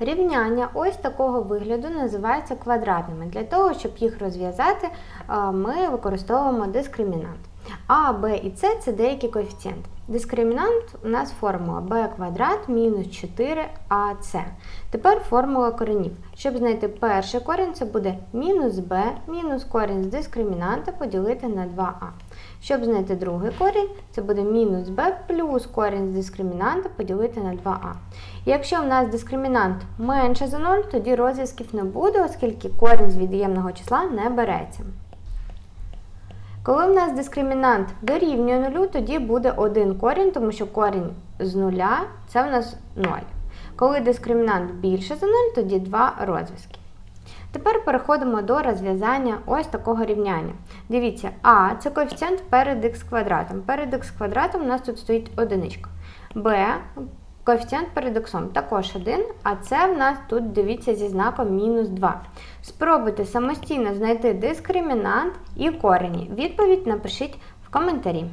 Рівняння ось такого вигляду називаються квадратними. Для того, щоб їх розв'язати, е, ми використовуємо дискримінант. А, Б і С це деякі коефіцієнти. Дискримінант у нас формула b квадрат мінус 4ac. Тепер формула коренів. Щоб знайти перший корінь, це буде мінус b мінус корінь з дискримінанта поділити на 2а. Щоб знайти другий корінь, це буде мінус b плюс корінь з дискримінанта поділити на 2а. Якщо в нас дискримінант менше за 0, тоді розв'язків не буде, оскільки корінь з від'ємного числа не береться. Коли в нас дискримінант дорівнює нулю, тоді буде один корінь, тому що корінь з нуля це в нас 0. Коли дискримінант більше за 0, тоді два розв'язки. Тепер переходимо до розв'язання ось такого рівняння. Дивіться, а це коефіцієнт перед х квадратом. Перед х квадратом у нас тут стоїть одиничка. Б коефіцієнт перед оксом також 1, а це в нас тут дивіться зі знаком мінус 2. Спробуйте самостійно знайти дискримінант і корені. Відповідь напишіть в коментарі.